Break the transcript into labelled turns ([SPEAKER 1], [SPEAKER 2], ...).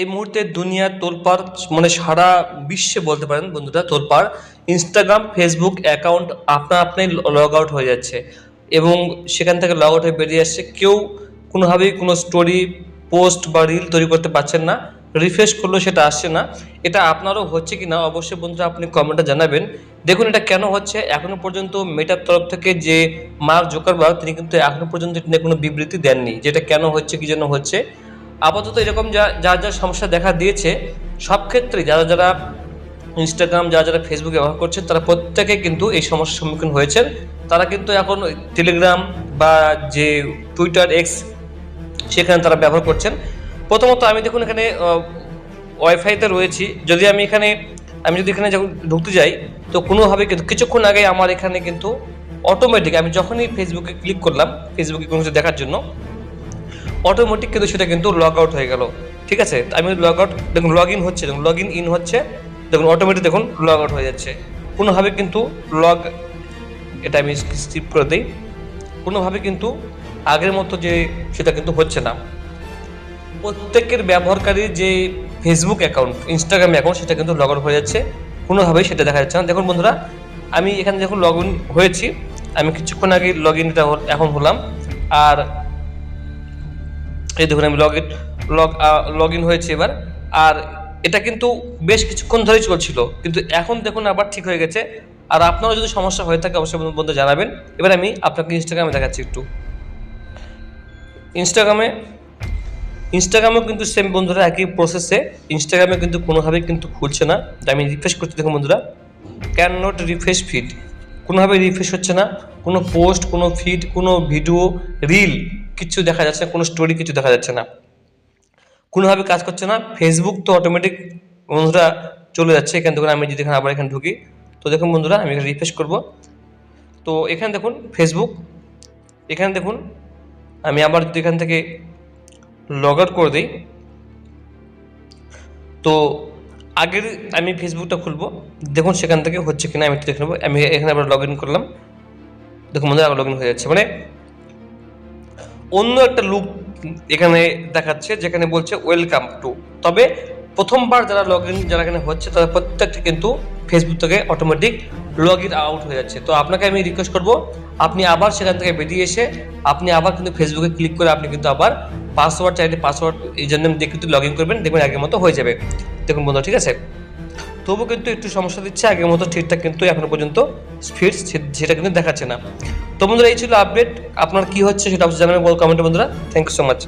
[SPEAKER 1] এই মুহূর্তে দুনিয়া তোলপাড় মানে সারা বিশ্বে বলতে পারেন বন্ধুরা তোলপাড় ইনস্টাগ্রাম ফেসবুক অ্যাকাউন্ট আপনা আপনি লগ আউট হয়ে যাচ্ছে এবং সেখান থেকে লগ আউট হয়ে বেরিয়ে আসছে। কেউ কোনোভাবেই কোনো স্টোরি পোস্ট বা রিল তৈরি করতে পারছেন না রিফ্রেশ করলেও সেটা আসছে না। এটা আপনারও হচ্ছে কি না, অবশ্যই বন্ধুরা আপনি কমেন্টে জানাবেন। দেখুন এটা কেন হচ্ছে, এখনও পর্যন্ত মেটার তরফ থেকে যে মার্ক জোকারবার্গ তিনি কিন্তু এখনও পর্যন্ত এটা নিয়ে কোনো বিবৃতি দেননি যেটা কেন হচ্ছে, কি জন্য হচ্ছে। আপাতত এরকম যা যা যা সমস্যা দেখা দিয়েছে, সব ক্ষেত্রে যারা যারা ইনস্টাগ্রাম যারা যারা ফেসবুক ব্যবহার করছেন, তারা প্রত্যেকে কিন্তু এই সমস্যার সম্মুখীন হয়েছেন। তারা কিন্তু এখন টেলিগ্রাম বা যে টুইটার এক্স সেখানে তারা ব্যবহার করছেন। প্রথমত আমি দেখুন এখানে ওয়াইফাইতে রয়েছি। যদি আমি এখানে, আমি যদি এখানে যখন ঢুকতে যাই, তো কোনোভাবে কিন্তু কিছুক্ষণ আগে আমার এখানে কিন্তু অটোমেটিক আমি যখনই ফেসবুকে ক্লিক করলাম ফেসবুকে কোনো কিছু দেখার জন্য অটোমেটিক কিন্তু সেটা কিন্তু লগ আউট হয়ে গেল। ঠিক আছে? আমি লগ আউট দেখুন লগ ইন হচ্ছে, দেখুন লগ ইন ইন হচ্ছে, দেখুন অটোমেটিক দেখুন লগ আউট হয়ে যাচ্ছে। কোনোভাবে কিন্তু লগ এটা আমি স্কিপ করে দিই। কোনোভাবে কিন্তু আগের মতো যে সেটা কিন্তু হচ্ছে না। প্রত্যেকের ব্যবহারকারীর যে ফেসবুক অ্যাকাউন্ট ইনস্টাগ্রাম অ্যাকাউন্ট সেটা কিন্তু লগ আউট হয়ে যাচ্ছে। কোনোভাবেই সেটা দেখা যাচ্ছে না। দেখুন বন্ধুরা, আমি এখানে যখন লগ ইন হয়েছি, আমি কিছুক্ষণ আগে লগ ইন এখন হলাম। আর এই দেখুন, আমি log in log log in হয়েছে এবার। আর এটা কিন্তু বেশ কিছুক্ষণ ধরেই চলছিল। কিন্তু এখন দেখুন আবার ঠিক হয়ে গেছে। আর আপনারও যদি সমস্যা হয়ে থাকে, অবশ্যই বন্ধু জানাবেন। এবার আমি আপনাকে ইনস্টাগ্রামে দেখাচ্ছি একটু। ইনস্টাগ্রামে ইনস্টাগ্রামেও কিন্তু সেম বন্ধুরা, একই প্রসেসে ইনস্টাগ্রামে কিন্তু কোনোভাবেই কিন্তু খুলছে না। আমি রিফ্রেশ করতে দেখুন বন্ধুরা। ক্যান নট রিফ্রেশ ফিড কোনোভাবে রিফ্রেশ হচ্ছে না। কোনো পোস্ট কোনো ফিড কোনো ভিডিও রিল কিছু দেখা যাচ্ছে না, কোনো স্টোরি কিছু দেখা যাচ্ছে না। কোনোভাবে কাজ করছে না ফেসবুক তো অটোমেটিক বন্ধুরা চলে যাচ্ছে, এখান থেকে আমি যদি এখানে আবার এখানে ঢুকি, তো দেখুন বন্ধুরা, আমি এখানে রিফ্রেশ করব। তো এখানে দেখুন ফেসবুক এখানে দেখুন, আমি আবার যদি এখান থেকে লগ আউট করে দিই, তো আগের আমি ফেসবুকটা খুলবো, দেখুন সেখান থেকে হচ্ছে কিনা, আমি একটু দেখে নেব, আমি এখানে আবার লগ ইন করলাম। দেখুন বন্ধুরা, আবার লগ ইন হয়ে যাচ্ছে। মানে অন্য একটা লুক এখানে দেখাচ্ছে, যেখানে বলছে ওয়েলকাম টু তবে প্রথমবার যারা লগ ইন যারা এখানে হচ্ছে তারা প্রত্যেকটা কিন্তু ফেসবুক থেকে অটোমেটিক লগ ইন আউট হয়ে যাচ্ছে। তো আপনাকে আমি রিকোয়েস্ট করব, আপনি আবার সেখান থেকে বেরিয়ে এসে, আপনি আবার কিন্তু ফেসবুকে ক্লিক করে আপনি কিন্তু আবার পাসওয়ার্ড চাইলে পাসওয়ার্ড এই জন্য দিয়ে কিন্তু লগ ইন করবেন, দেখবেন আগের মতো হয়ে যাবে। দেখুন বন্ধু ঠিক আছে? তবু কিন্তু একটু সমস্যা দিচ্ছে, আগের মতো ঠিকঠাক কিন্তু এখনও পর্যন্ত স্পিড সেটা কিন্তু দেখাচ্ছে না। তো বন্ধুরা, এই ছিল আপডেট আপনার কি হচ্ছে সেটা অবশ্যই জানাবেন বল কমেন্টে বন্ধুরা। Thank you so much